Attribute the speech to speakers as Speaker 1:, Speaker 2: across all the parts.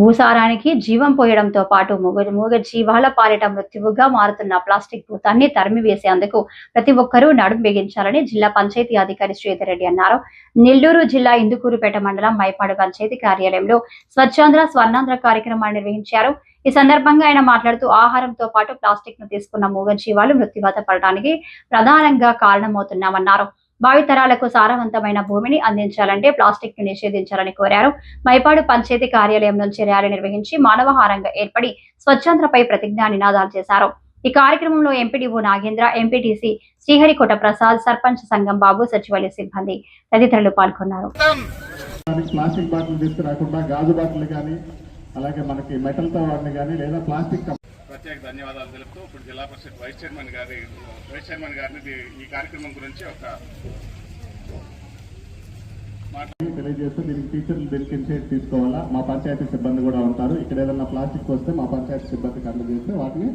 Speaker 1: భూసారానికి జీవం పోయడంతో పాటు మూగ మూగ జీవాల పాలిట మృత్యువుగా మారుతున్న ప్లాస్టిక్ భూతాన్ని తరిమివేసేందుకు ప్రతి ఒక్కరూ నడుం బిగించాలని జిల్లా పంచాయతీ అధికారి శ్రీధర్ రెడ్డి అన్నారు. నెల్లూరు జిల్లా ఇందుకూరుపేట మండలం మైపాడు పంచాయతీ కార్యాలయంలో స్వచ్ఛాంధ్ర స్వర్ణాంధ్ర కార్యక్రమాన్ని నిర్వహించారు. ఈ సందర్భంగా ఆయన మాట్లాడుతూ ఆహారంతో పాటు ప్లాస్టిక్ను తీసుకున్న మూగ జీవాలు మృత్యువాత పడడానికి ప్రధానంగా కారణమవుతున్నామన్నారు. భావితరాలకు సారవంతమైన భూమిని అందించాలంటే ప్లాస్టిక్ను నిషేధించాలని కోరారు. మైపాడు పంచాయతీ కార్యాలయం నుంచి ర్యాలీ నిర్వహించి మానవహారంగా ఏర్పడి స్వచ్ఛంద్రపై ప్రతిజ్ఞా నినాదాలు చేశారు. ఈ కార్యక్రమంలో ఎంపీడీఓ నాగేంద్ర ఎంపీటీసీ శ్రీహరికోట ప్రసాద్ సర్పంచ్ సంఘం బాబు సచివాలయ సిబ్బంది తదితరులు పాల్గొన్నారు.
Speaker 2: ప్లాస్టిక్ బాటిల్ తీసుకురాకుండా గాజు బాటిల్ కానీ అలాగే మనకి మెటల్తో వాడిని కానీ లేదా ప్లాస్టిక్
Speaker 3: ప్రత్యేక ధన్యవాదాలు తెలుపుతూ ఇప్పుడు జిల్లా పరిషత్ వైస్ చైర్మన్ గారి వైస్ చైర్మన్ గారిని ఈ కార్యక్రమం గురించి ఒక
Speaker 2: తెలియజేస్తూ దీనికి టీచర్లు దీనికి ఇనిషియేట్ తీసుకోవాలా? మా పంచాయతీ సిబ్బంది కూడా ఉంటారు. ఇక్కడ ఏదైనా ప్లాస్టిక్ వస్తే మా పంచాయతీ సిబ్బందికి అందజేస్తే వాటిని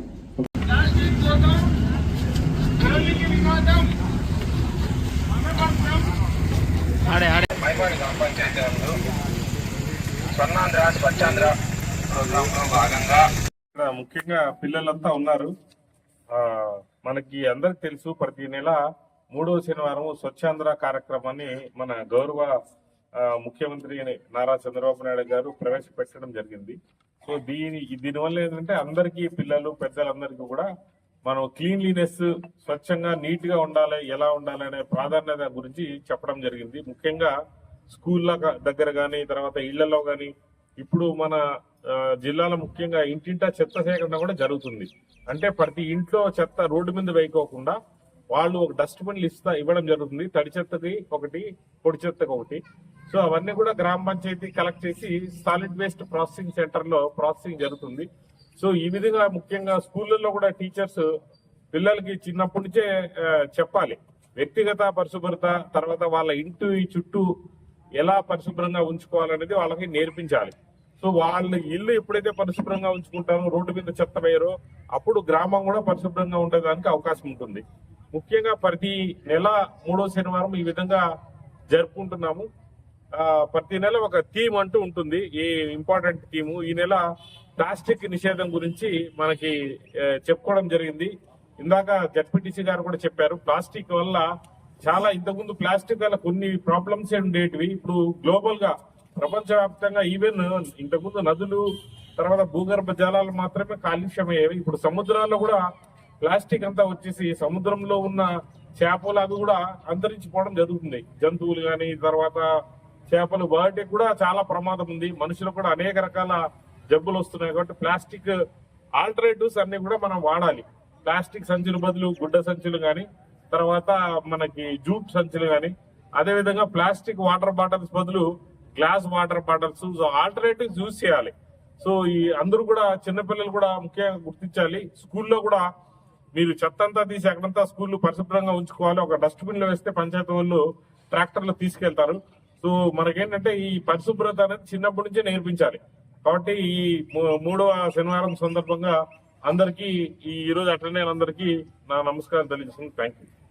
Speaker 4: మైపాడి గ్రామ పంచాయతీ స్వర్ణాంధ్ర స్వచ్ఛాంధ్ర ప్రోగ్రాంలో భాగంగా
Speaker 5: ఇక్కడ ముఖ్యంగా పిల్లలంతా ఉన్నారు. ఆ మనకి అందరికి తెలుసు ప్రతి నెల మూడవ శనివారం స్వచ్ఛాంధ్ర కార్యక్రమాన్ని మన గౌరవ ముఖ్యమంత్రి నారా చంద్రబాబు నాయుడు గారు ప్రవేశపెట్టడం జరిగింది. సో దీని దీనివల్ల ఏంటంటే అందరికీ పిల్లలు పెద్దలందరికీ కూడా మనం క్లీన్లీనెస్ స్వచ్ఛంగా నీట్గా ఉండాలి ఎలా ఉండాలి అనే ప్రాధాన్యత గురించి చెప్పడం జరిగింది. ముఖ్యంగా స్కూళ్ళ దగ్గర కానీ తర్వాత ఇళ్ళలో కానీ ఇప్పుడు మన జిల్లాలో ముఖ్యంగా ఇంటింటా చెత్త సేకరణ కూడా జరుగుతుంది. అంటే ప్రతి ఇంట్లో చెత్త రోడ్డు మీద వేయకోకుండా వాళ్ళు ఒక డస్ట్బిన్లు ఇస్తా ఇవ్వడం జరుగుతుంది. తడి చెత్తకి ఒకటి పొడి చెత్తకి ఒకటి. సో అవన్నీ కూడా గ్రామ పంచాయతీ కలెక్ట్ చేసి సాలిడ్ వేస్ట్ ప్రాసెసింగ్ సెంటర్లో ప్రాసెసింగ్ జరుగుతుంది. సో ఈ విధంగా ముఖ్యంగా స్కూళ్ళల్లో కూడా టీచర్స్ పిల్లలకి చిన్నప్పటి నుంచే చెప్పాలి. వ్యక్తిగత పరిశుభ్రత తర్వాత వాళ్ళ ఇంటి చుట్టూ ఎలా పరిశుభ్రంగా ఉంచుకోవాలనేది వాళ్ళకి నేర్పించాలి. సో వాళ్ళు ఇల్లు ఎప్పుడైతే పరిశుభ్రంగా ఉంచుకుంటారో రోడ్డు మీద చెత్త వేయరో అప్పుడు గ్రామం కూడా పరిశుభ్రంగా ఉండడానికి అవకాశం ఉంటుంది. ముఖ్యంగా ప్రతి నెల మూడో శనివారం ఈ విధంగా జరుపుకుంటున్నాము. ప్రతి నెల ఒక థీమ్ అంటూ ఉంటుంది. ఈ ఇంపార్టెంట్ థీము. ఈ నెల ప్లాస్టిక్ నిషేధం గురించి మనకి చెప్పుకోవడం జరిగింది. ఇందాక జడ్పీటీసీ గారు కూడా చెప్పారు ప్లాస్టిక్ వల్ల చాలా ఇంతకుముందు ప్లాస్టిక్ వల్ల కొన్ని ప్రాబ్లమ్స్ ఉండేటివి. ఇప్పుడు గ్లోబల్గా ప్రపంచవ్యాప్తంగా ఈవెన్ ఇంతకుముందు నదులు తర్వాత భూగర్భ జలాలు మాత్రమే కాలుష్యం అయ్యేవి ఇప్పుడు సముద్రాల్లో కూడా ప్లాస్టిక్ అంతా వచ్చేసి సముద్రంలో ఉన్న చేపలు అవి కూడా అంతరించిపోవడం జరుగుతుంది. జంతువులు కానీ తర్వాత చేపలు వాటికి కూడా చాలా ప్రమాదం ఉంది. మనుషులకు కూడా అనేక రకాల జబ్బులు వస్తున్నాయి కాబట్టి ప్లాస్టిక్ ఆల్టర్నేటివ్స్ అన్ని కూడా మనం వాడాలి. ప్లాస్టిక్ సంచుల బదులు గుడ్డ సంచులు కానీ తర్వాత మనకి జూట్ సంచులు కానీ అదేవిధంగా ప్లాస్టిక్ వాటర్ బాటిల్స్ బదులు glass water bottles. So alternatives use చేయాలి. సో ఈ అందరూ కూడా చిన్నపిల్లలు కూడా ముఖ్యంగా గుర్తించాలి. స్కూల్లో కూడా మీరు చెత్త అంతా తీసి అక్కడంతా స్కూళ్ళు పరిశుభ్రంగా ఉంచుకోవాలి. ఒక డస్ట్బిన్లో వేస్తే పంచాయతీ వాళ్ళు ట్రాక్టర్లు తీసుకెళ్తారు. సో మనకేంటంటే ఈ పరిశుభ్రత అనేది చిన్నప్పటి నుంచే నేర్పించాలి. కాబట్టి ఈ మూ- మూడవ శనివారం సందర్భంగా అందరికీ ఈ రోజు అటెండ్ అయిన అందరికీ నా నమస్కారం తెలియజేస్తుంది థ్యాంక్ యూ